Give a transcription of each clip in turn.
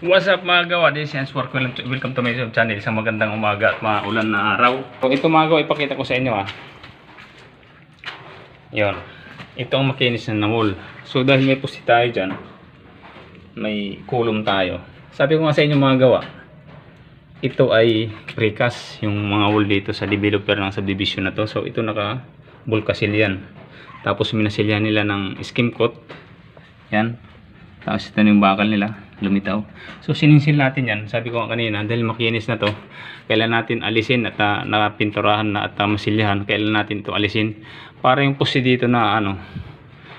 What's up mga gawa? This is Work. Welcome to, my YouTube channel. Isang magandang umaga at maulan na araw. So, ito mga gawa, ipakita ko sa inyo ah. Yun. Ito ang makinis na wool. So dahil may pusti tayo dyan, may kulong tayo. Sabi ko nga sa inyo mga gawa, ito ay precast yung mga wool dito sa developer ng subdivision na to. So ito naka bulkasil yan. Tapos minasilyan nila ng skim coat. Yan. Tapos ito yung bakal nila, lumitaw. So sininsil natin yan, sabi ko nga kanina, dahil makinis na to, kailan natin alisin at uh, nakapinturahan na at uh, masilyahan, kailan natin to alisin. Para yung pusi dito na ano,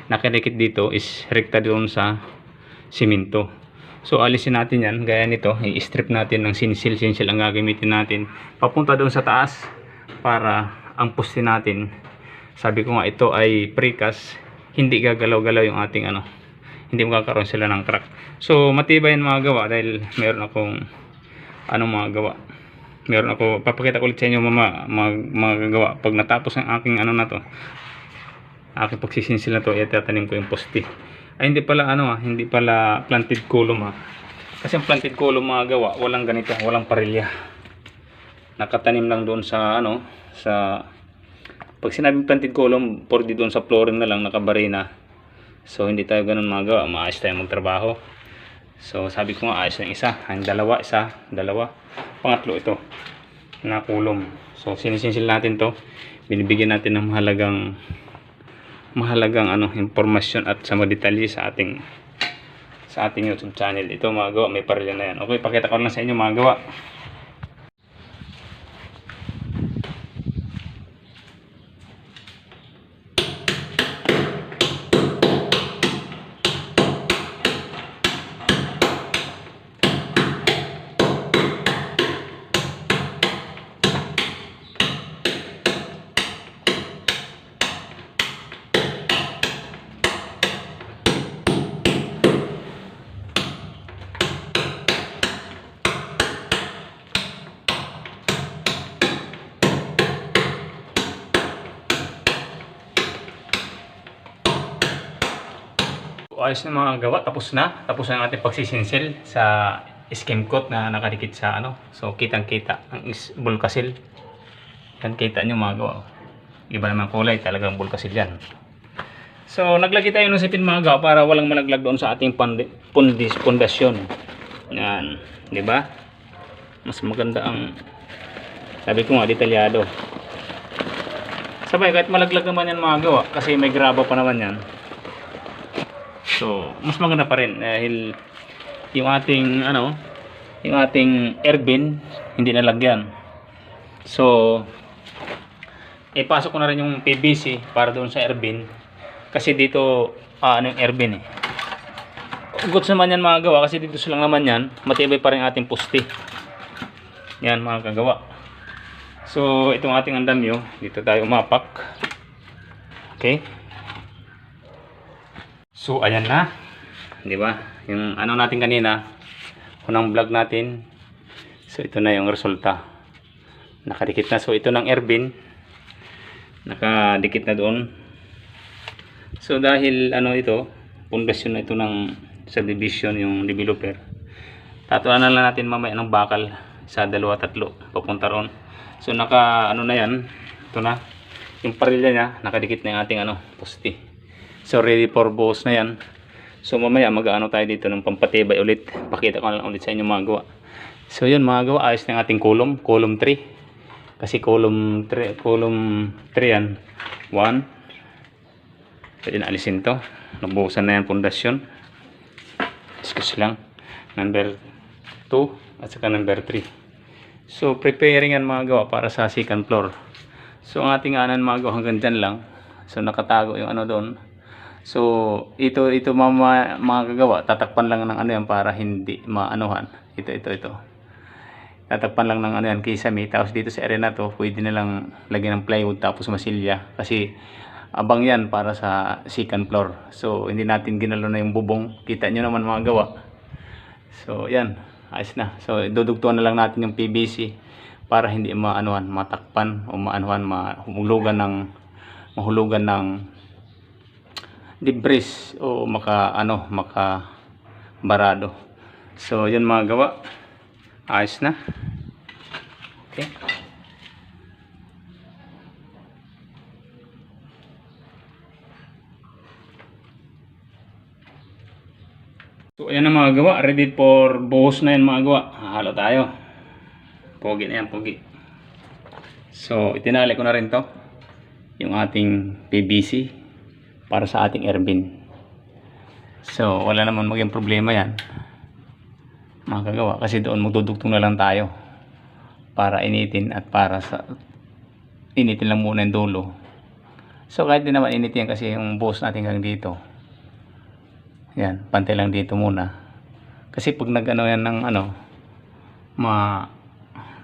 nakadikit dito is rekta doon sa simento. So alisin natin yan, gaya nito, i-strip natin ng sinsil, sinsil ang gagamitin natin. Papunta doon sa taas para ang pusti natin, sabi ko nga ito ay precast, hindi gagalaw-galaw yung ating ano, hindi magkakaroon sila ng crack. So matibay yan mga gawa dahil meron akong anong mga gawa. Meron ako, papakita ko ulit sa inyo mama, mga, mga gawa. Pag natapos ang aking ano na to, aking pagsisinsil na to, itatanim ko yung poste. Ay hindi pala ano ah, hindi pala planted column ah. Kasi ang planted column mga gawa, walang ganito, walang parilya. Nakatanim lang doon sa ano, sa pag sinabing planted column, pwede doon sa flooring na lang nakabarina. So hindi tayo ganun magawa, maayos tayo magtrabaho. So sabi ko nga ayos yung isa, ang dalawa, isa, dalawa. Pangatlo ito, na kulom. So sinisinsil natin to, binibigyan natin ng mahalagang mahalagang ano impormasyon at sa detalye sa ating sa ating YouTube channel. Ito mga gawa, may parilya na yan. Okay, pakita ko lang sa inyo mga gawa. Ayos na mga gawa. Tapos na. Tapos na ang ating pagsisinsil sa skim coat na nakadikit sa ano. So kitang kita ang bulkasil. Yan kita nyo mga gawa. Iba naman kulay. Talagang bulkasil yan. So naglagay tayo ng sipin mga gawa para walang malaglag doon sa ating pundis pundasyon. Yan. Ba? Mas maganda ang sabi ko nga detalyado. Sabay kahit malaglag naman yan mga gawa kasi may graba pa naman yan So, mas maganda pa rin dahil yung ating ano, yung ating air bin hindi nalagyan. So, ipasok ko na rin yung PVC para doon sa air bin kasi dito ah, ano yung air bin eh. Goods naman yan mga gawa kasi dito lang naman yan, matibay pa rin ating pusti. Yan mga kagawa. So, itong ating andamyo, dito tayo umapak. Okay? So ayan na. 'Di ba? Yung ano natin kanina, unang vlog natin. So ito na yung resulta. Nakadikit na. So ito ng airbin. Nakadikit na doon. So dahil ano ito, pundasyon na ito ng subdivision yung developer. Tatuan na lang natin mamaya ng bakal sa dalawa tatlo papunta ron. So naka ano na yan. Ito na. Yung parilya niya, nakadikit na yung ating ano, poste. So ready for buhos na yan. So mamaya mag-ano tayo dito ng pampatibay ulit. Pakita ko na lang ulit sa inyo mga gawa. So yun mga gawa, ayos na yung ating column, column 3. Kasi column 3, column 3 yan. 1. Pwede na alisin to. Nabuhusan na yan pundasyon. Excuse lang. Number 2 at saka number 3. So preparing yan mga gawa para sa second floor. So ang ating anan mga gawa hanggang dyan lang. So nakatago yung ano doon. So, ito ito mga, mga kagawa, tatakpan lang ng ano yan para hindi maanuhan. Ito ito ito. Tatakpan lang ng ano yan kisame. Tapos dito sa area na to, pwede na lang lagyan ng plywood tapos masilya kasi abang yan para sa second floor. So, hindi natin ginalo na yung bubong. Kita nyo naman mga gawa. So, yan. Ayos na. So, dudugtuan na lang natin yung PVC para hindi maanuhan, matakpan o maanuhan, mahulugan ng mahulugan ng debris o maka ano maka barado So, yun mga gawa. Ayos na. Okay. So, ayan na mga gawa. Ready for buhos na yan mga gawa. Hahalo tayo. Pogi na yan, pogi. So, itinali ko na rin to. Yung ating PVC para sa ating Airbin. So, wala naman maging problema yan. Mga kagawa. Kasi doon magdudugtong na lang tayo. Para initin at para sa initin lang muna yung dulo. So, kahit din naman initin kasi yung buhos natin hanggang dito. Yan, pantay lang dito muna. Kasi pag nag-ano yan ng ano, ma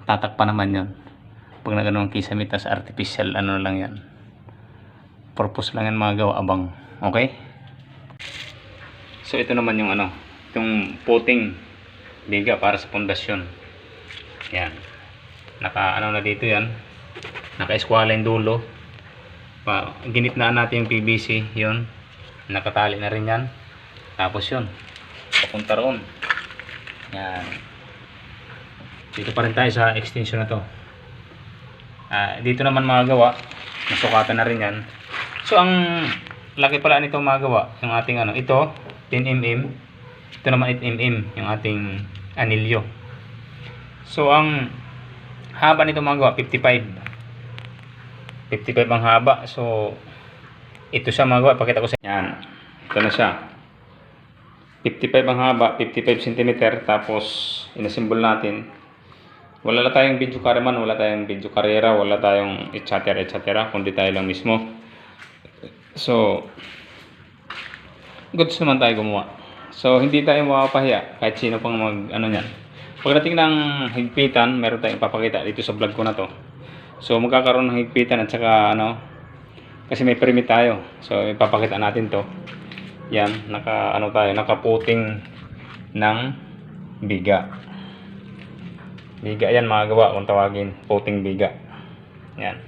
tatakpan naman yon. Pag nag-ano ng kisame, tas artificial ano lang yan. Purpose lang yan mga gawa abang. Okay? So ito naman yung ano, itong puting biga para sa pundasyon. Yan. Naka ano na dito yan. Naka-eskwala yung dulo. Pa, ginitnaan natin yung PVC, yun. Nakatali na rin yan. Tapos yun, papunta roon. Yan. Dito pa rin tayo sa extension na to. Ah, dito naman mga gawa, nasukatan na rin yan. So ang laki pala nito mga gawa, yung ating ano, ito 10 mm, ito naman 8 mm, yung ating anilyo. So ang haba nito mga gawa, 55. 55 ang haba. So ito siya mga gawa, pakita ko sa Yan. Ito na siya. 55 ang haba, 55 cm tapos inasimbol natin. Wala na tayong video man, wala tayong video karera, wala tayong etc etc kundi tayo lang mismo. So goods naman tayo gumawa. So hindi tayo mapapahiya kahit sino pang mag ano niyan. Pagdating ng higpitan, meron tayong ipapakita dito sa vlog ko na to. So magkakaroon ng higpitan at saka ano kasi may permit tayo. So ipapakita natin to. Yan, naka ano tayo, nakaputing ng biga. Biga yan mga gawa kung tawagin, puting biga. Yan.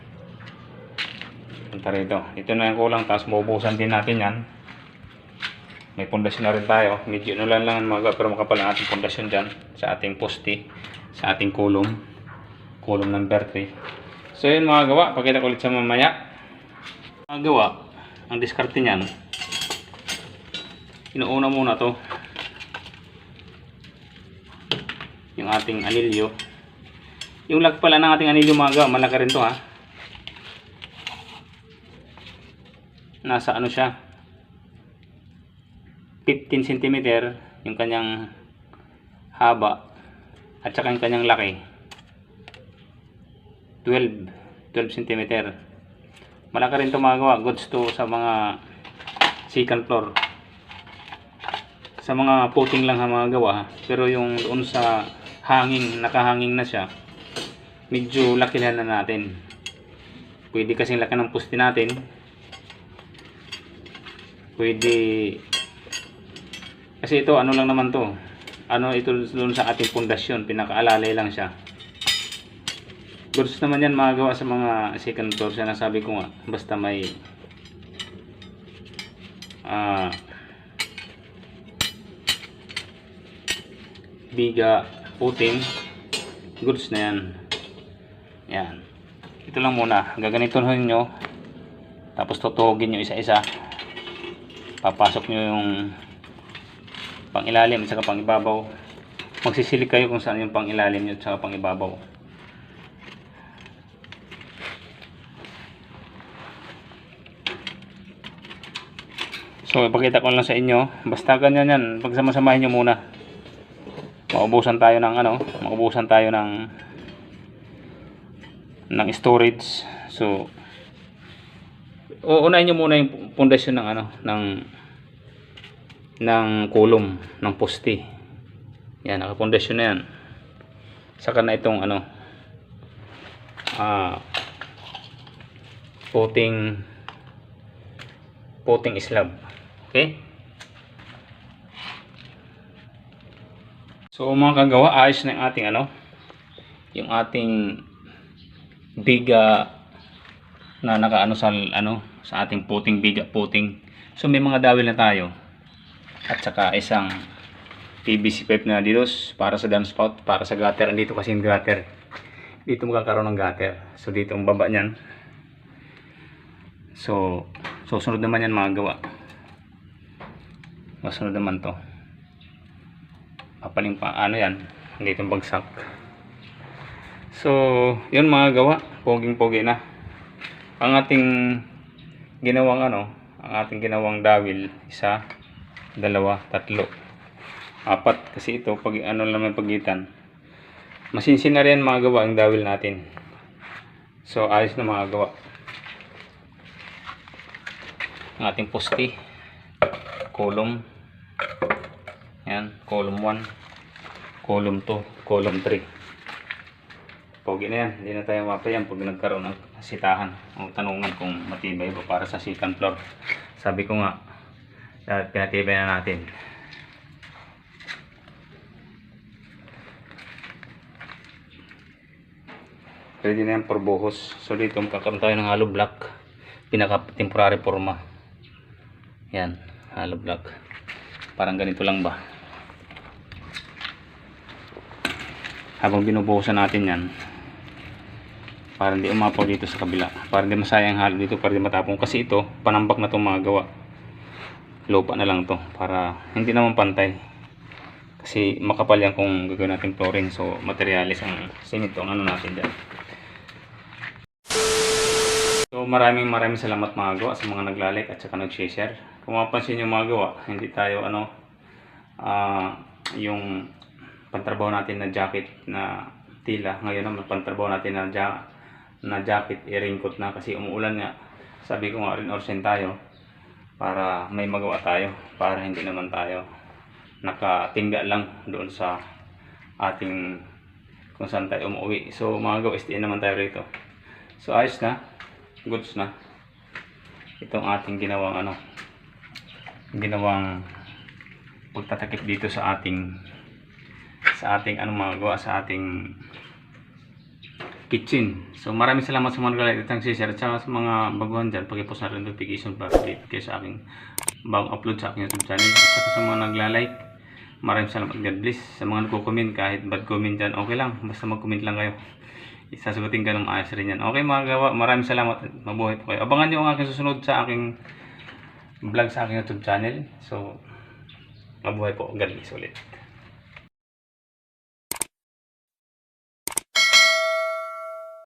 Punta rito. Ito na yung kulang, tapos mabubusan din natin yan. May pundasyon na rin tayo. Medyo nulan lang mga pero makapal ang ating pundasyon dyan sa ating poste, sa ating kulong. Kulong number 3. So yun mga gawa, pakita ko ulit sa mamaya. Mga gawa, ang diskarte niyan, inuuna muna to yung ating anilyo yung lag pala ng ating anilyo mga gawa malaki rin to ha nasa ano siya 15 cm yung kanyang haba at saka yung kanyang laki. 12 12 cm malaki rin to mga gawa goods to sa mga second floor. Sa mga puting lang ha mga gawa pero yung doon sa hanging nakahanging na siya medyo laki na na natin. Pwede kasing laki ng puste natin pwede kasi ito ano lang naman to ano ito doon sa ating pundasyon pinakaalalay lang siya goods naman yan mga gawa sa mga second floor siya nasabi ko nga basta may ah biga, puting, goods na yan. Yan. Ito lang muna. Gaganito nyo. Tapos tutugin nyo isa-isa. Papasok nyo yung pang ilalim at saka pang ibabaw. Magsisilik kayo kung saan yung pang ilalim nyo at saka pang ibabaw. So, ipakita ko lang sa inyo. Basta ganyan yan. Pagsama-samahin nyo muna maubusan tayo ng ano maubusan tayo ng ng storage so uunahin nyo muna yung pundasyon ng ano ng ng kulom ng poste. Yan nakapundasyon na yan. Saka na itong ano ah puting puting slab. Okay? So mga kagawa, ayos na yung ating ano, yung ating biga na nakaano sa ano sa ating puting biga puting. So may mga dawil na tayo at saka isang PVC pipe na didos para sa downspout, para sa gutter. Andito kasi yung gutter. Dito magkakaroon ng gutter. So dito ang baba niyan. So, susunod naman yan mga gawa. Masunod naman to. Papaling pa, ano yan, dito bagsak. So, yun mga gawa. Poging-pogi na. Ang ating ginawang ano, ang ating ginawang dawil, isa, dalawa, tatlo, apat. Kasi ito, pag ano naman pagitan, masinsin na rin mga gawa ang dawil natin. So, ayos na mga gawa. Ang ating poste, column, yan, column 1, column 2, column 3. Pogi na yan, hindi na tayo mapayan pag nagkaroon ng sitahan o tanungan kung matibay ba para sa second floor. Sabi ko nga, dapat pinatibay na natin. Pwede na yan for. So dito magkakaroon tayo ng hollow block. Pinaka temporary forma. Yan, hollow block. Parang ganito lang ba? Habang binubuhusan natin yan, para hindi umapaw dito sa kabila. Para hindi masayang halo dito, para hindi matapong. Kasi ito, panambak na itong mga gawa. Lupa na lang to para hindi naman pantay. Kasi makapal yan kung gagawin natin flooring. So, materialis ang simento ang ano natin dyan. So maraming maraming salamat mga gawa sa mga naglalike at saka nag-share. Kung mapansin nyo mga gawa, hindi tayo ano, ah yung pantrabaho natin na jacket na tila. Ngayon naman pantrabaho natin na, ja, na jacket, i-raincoat na kasi umuulan nga. Sabi ko nga rin orsen tayo para may magawa tayo. Para hindi naman tayo nakatingga lang doon sa ating kung saan tayo umuwi. So mga gawa, naman tayo rito. So ayos na goods na itong ating ginawang ano ginawang pagtatakip dito sa ating sa ating ano mga gawa sa ating kitchen so maraming salamat sa mga naglalike at share at sa mga baguhan dyan pag-post na rin notification para update kayo sa aking bagong upload sa aking youtube channel at saka sa mga naglalike maraming salamat God bless sa mga nagko-comment kahit bad comment dyan okay lang basta mag-comment lang kayo isasagutin ka ng maayos rin yan. Okay mga gawa, maraming salamat at mabuhay po kayo. Abangan nyo ang aking susunod sa aking vlog sa aking YouTube channel. So, mabuhay po. God bless ulit.